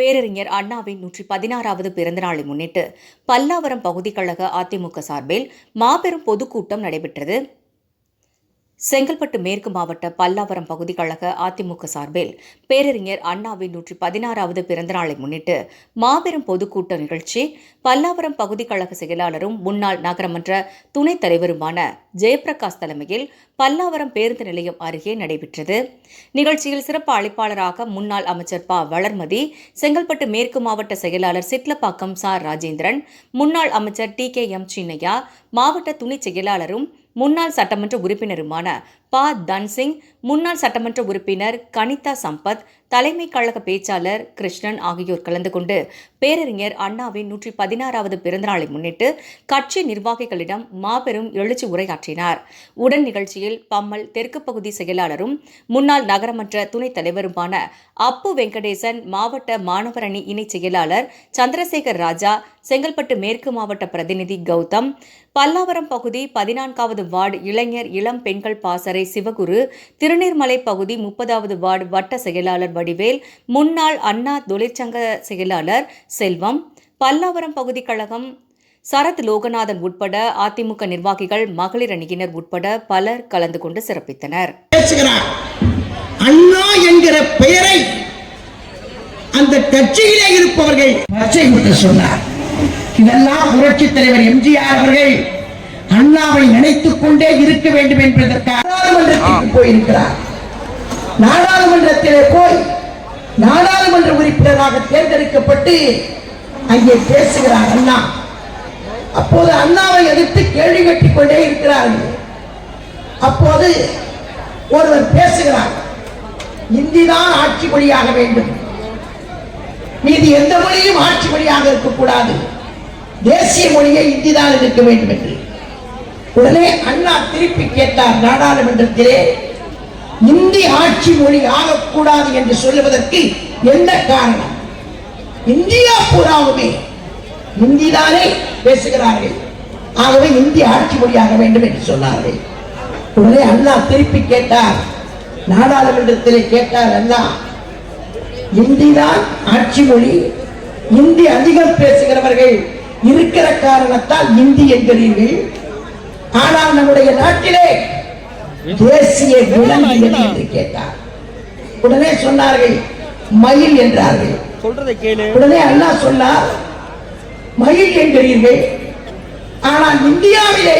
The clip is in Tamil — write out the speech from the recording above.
பேரறிஞர் அண்ணாவின் நூற்றி பதினாறாவது பிறந்தநாளை முன்னிட்டு பல்லாவரம் பகுதி கழக அதிமுக சார்பில் மாபெரும் பொதுக்கூட்டம் நடைபெற்றது. செங்கல்பட்டு மேற்கு மாவட்ட பல்லாவரம் பகுதி கழக அதிமுக சார்பில் பேரறிஞர் அண்ணாவின் நூற்றி பதினாறாவது பிறந்தநாளை முன்னிட்டு மாபெரும் பொதுக்கூட்ட நிகழ்ச்சி பல்லாவரம் பகுதி கழக செயலாளரும் முன்னாள் நகரமன்ற துணைத் தலைவருமான ஜெயபிரகாஷ் தலைமையில் பல்லாவரம் பேருந்து நிலையம் அருகே நடைபெற்றது. நிகழ்ச்சியில் சிறப்பு அழைப்பாளராக முன்னாள் அமைச்சர் ப. வளர்மதி செங்கல்பட்டு மேற்கு மாவட்ட செயலாளர் சிட்லப்பாக்கம் சார் ராஜேந்திரன் முன்னாள் அமைச்சர் டி. கே. எம். சின்னையா மாவட்ட துணைச் செயலாளரும் முன்னாள் சட்டமன்ற உறுப்பினருமான ப தன்சிங் முன்னாள் சட்டமன்ற உறுப்பினர் கனிதா சம்பத் தலைமை கழக பேச்சாளர் கிருஷ்ணன் ஆகியோர் கலந்து கொண்டு பேரறிஞர் அண்ணாவின் நூற்றி பதினாறாவது பிறந்தநாளை முன்னிட்டு கட்சி நிர்வாகிகளிடம் மாபெரும் எழுச்சி உரையாற்றினார். உடன் நிகழ்ச்சியில் பம்மல் தெற்கு பகுதி செயலாளரும் முன்னாள் நகரமன்ற துணைத் தலைவருமான அப்பு வெங்கடேசன் மாவட்ட மாணவரணி இணைச் செயலாளர் சந்திரசேகர் ராஜா செங்கல்பட்டு மேற்கு மாவட்ட பிரதிநிதி கௌதம் பல்லாவரம் பகுதி பதினான்காவது வார்டு இளைஞர் இளம் பெண்கள் பாசறை மதுரை சிவகுரு திருநீர்மலை பகுதி முப்பதாவது வார்டு வட்ட செயலாளர் வடிவேல் முன்னாள் அண்ணா தொழிற்சங்க செயலாளர் செல்வம் பல்லாவரம் பகுதி கழகம் சரத் லோகநாதன் உட்பட அதிமுக நிர்வாகிகள் மகளிர் அணியினர் உட்பட பலர் கலந்து கொண்டு சிறப்பித்தனர். அண்ணா என்கிற பெயரை அந்த கட்சியிலே இருப்பவர்கள் சொன்னார். இதெல்லாம் புரட்சி தலைவர் எம்ஜிஆர் அவர்கள் அண்ணாவை நினைத்துக் கொண்டே இருக்க வேண்டும் என்பதற்காக நாடாளுமன்றத்திற்கு போயிருக்கிறார். நாடாளுமன்றத்திலே போய் நாடாளுமன்ற உறுப்பினராக தேர்ந்தெடுக்கப்பட்டு அங்கே பேசுகிறார் அண்ணா. அப்போது அண்ணாவை எதிர்த்து கேள்வி கேட்டுக் கொண்டே இருக்கிறார்கள். அப்போது ஒருவர் பேசுகிறார். இந்தி தான் ஆட்சி மொழியாக வேண்டும். மீதி எந்த மொழியும் ஆட்சி மொழியாக இருக்கக்கூடாது. தேசிய மொழியை இந்தி தான் இருக்க வேண்டும் என்று. உடனே அண்ணா திருப்பி கேட்டார் நாடாளுமன்றத்திலே இந்தி ஆட்சி மொழி ஆகக்கூடாது என்று சொல்லுவதற்கு என்ன காரணம்? இந்தியா பூராவுமே இந்திதானே பேசுகிறார்கள். ஆகவே இந்தி ஆட்சி மொழியாக வேண்டும் என்று சொன்னார்கள். உடனே அண்ணா திருப்பி கேட்டார் நாடாளுமன்றத்திலே கேட்டார் அண்ணா இந்தி தான் ஆட்சி மொழி இந்தி அதிகம் பேசுகிறவர்கள் இருக்கிற காரணத்தால் இந்தி என்கிறீர்கள். ஆனால் நம்முடைய நாட்டிலே தேசிய விலங்கு என்று கேட்டார். உடனே சொன்னார்கள் மயில் என்றார்கள். சொல்றதை கேளு. உடனே அண்ணா சொன்னார் மயில் என்கிறீர்கள். ஆனால் இந்தியாவிலே